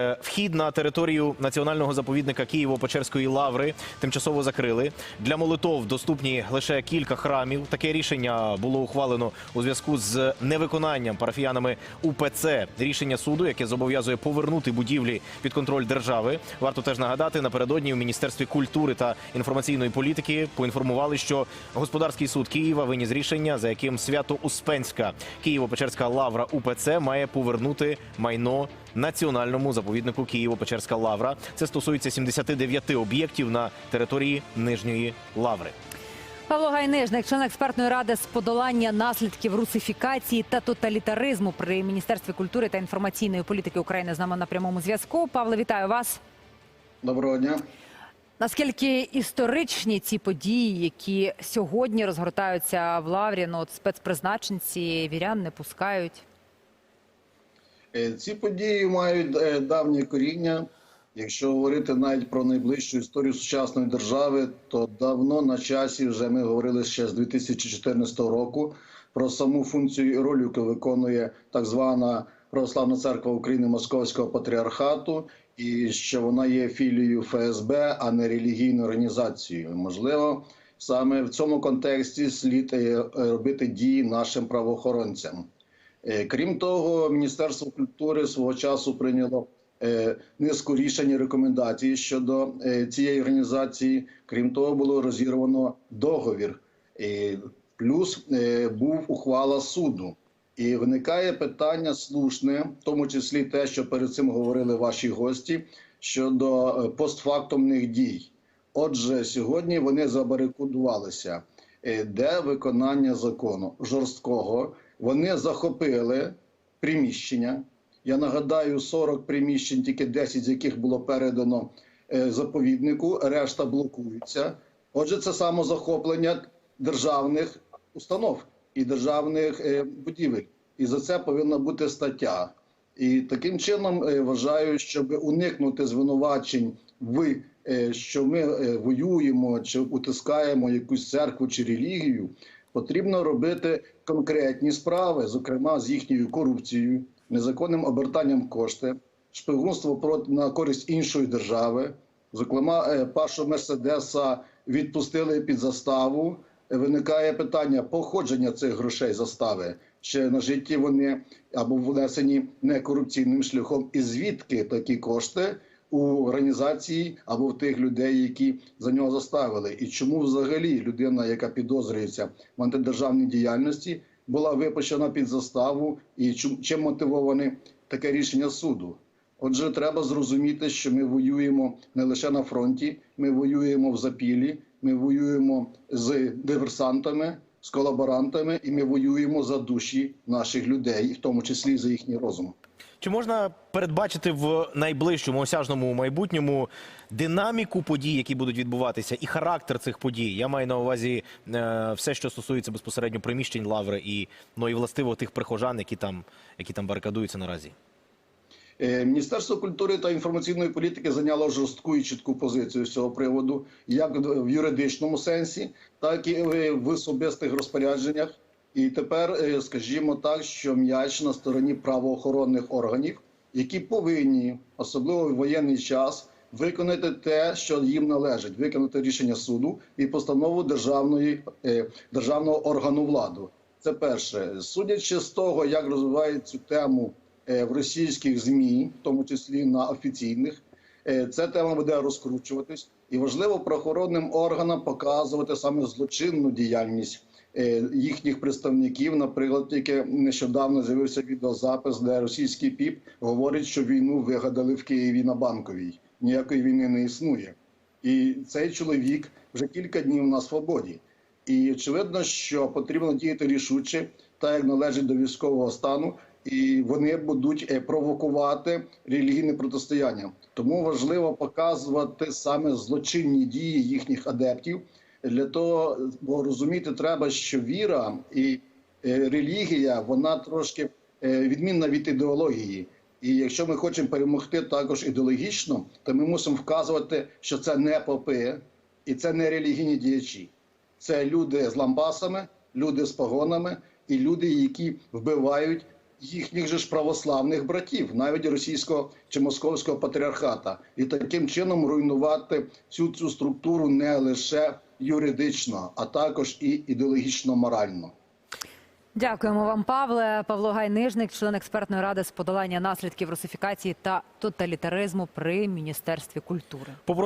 Е, Вхід на територію національного заповідника Києво-Печерської лаври тимчасово закрили. Для молитов доступні лише кілька храмів. Таке рішення було ухвалено у зв'язку з невиконанням парафіянами УПЦ рішення суду, яке зобов'язує повернути будівлі під контроль держави. Варто теж нагадати, напередодні у міністерстві культури та інформаційної політики поінформували, що господарський суд Києва виніс рішення, за яким свято Успенська Києво-Печерська лавра УПЦ має повернути майно національному заповіднику Києво-Печерська лавра. Це стосується 79 об'єктів на території Нижньої лаври. Павло Гайнижник, член експертної ради з подолання наслідків русифікації та тоталітаризму при міністерстві культури та інформаційної політики України з нами на прямому зв'язку. Павло, вітаю вас. Доброго дня. Наскільки історичні ці події, які сьогодні розгортаються в лаврі, ну от спецпризначенці вірян не пускають. Е, Ці події мають е, давнє коріння. Якщо говорити навіть про найближчу історію сучасної держави, то давно на часі вже ми говорили ще з 2014 року про саму функцію і роль, яку виконує так звана Православна церква України Московського патріархату, і що вона є філією ФСБ, а не релігійною організацією. Можливо, саме в цьому контексті слід е, робити дії нашим правоохоронцям. Е, Крім того, Міністерство культури свого часу прийняло е, низку рішень і рекомендацій щодо е, цієї організації. Крім того, було розірвано договір. Плюс був ухвала суду. І виникає питання слушне, в тому числі те, що перед цим говорили ваші гості щодо постфактумних дій. Отже, сьогодні вони забарикадувалися. Е, Де виконання закону жорсткого? Вони захопили приміщення. Я нагадаю, 40 приміщень, тільки 10 з яких було передано е, заповіднику, решта блокуються. Отже, це самозахоплення державних установ і державних е, будівель. І за це повинна бути стаття. І таким чином е, вважаю, щоб уникнути звинувачень в що ми воюємо чи утискаємо якусь церкву чи релігію, потрібно робити конкретні справи, зокрема з їхньою корупцією, незаконним обертанням кошти, шпигунство проти на користь іншої держави. Зокрема, е, Пашу Мерседеса відпустили під заставу. Виникає питання походження цих грошей застави, чи нажиті вони або внесені некорупційним шляхом, і звідки такі кошти у організації або в тих людей, які за нього заставили, і чому взагалі людина, яка підозрюється в антидержавній діяльності, була випущена під заставу, і чим, мотивоване таке рішення суду? Отже, треба зрозуміти, що ми воюємо не лише на фронті, ми воюємо в запілі, ми воюємо з диверсантами, з колаборантами, і ми воюємо за душі наших людей, в тому числі за їхній розум. Чи можна передбачити в найближчому осяжному майбутньому динаміку подій, які будуть відбуватися, і характер цих подій? Я маю на увазі е, все, що стосується безпосередньо приміщень лаври, і ну і властиво тих прихожан, які там, які там барикадуються наразі. Е, Міністерство культури та інформаційної політики зайняло жорстку і чітку позицію з цього приводу, як в юридичному сенсі, так і е, в особистих розпорядженнях. І тепер, е, скажімо так, що м'яч на стороні правоохоронних органів, які повинні, особливо в воєнний час, виконати те, що їм належить, виконати рішення суду і постанову державної е, державного органу влади. Це перше, судячи з того, як розвивають цю тему е, в російських змі, в тому числі на офіційних, ця тема буде розкручуватись, і важливо правоохоронним органам показувати саме злочинну діяльність їхніх представників. Наприклад, тільки нещодавно з'явився відеозапис, де російський піп говорить, що війну вигадали в Києві на банковій. Ніякої війни не існує. І цей чоловік вже кілька днів на свободі. І очевидно, що потрібно діяти рішуче, так як належить до військового стану, і вони будуть е, провокувати релігійне протистояння. Тому важливо показувати саме злочинні дії їхніх адептів. Для того, бо розуміти треба, що віра і е, релігія вона трошки е, відмінна від ідеології. І якщо ми хочемо перемогти також ідеологічно, то ми мусимо вказувати, що це не попи і це не релігійні діячі. Це люди з лампасами, люди з погонами і люди, які вбивають їхніх же ж православних братів, навіть російського чи московського патріархата, і таким чином руйнувати всю цю структуру не лише юридично, а також і ідеологічно-морально. Дякуємо вам, Павле. Павло Гайнижник, член експертної ради з подолання наслідків русифікації та тоталітаризму при міністерстві культури.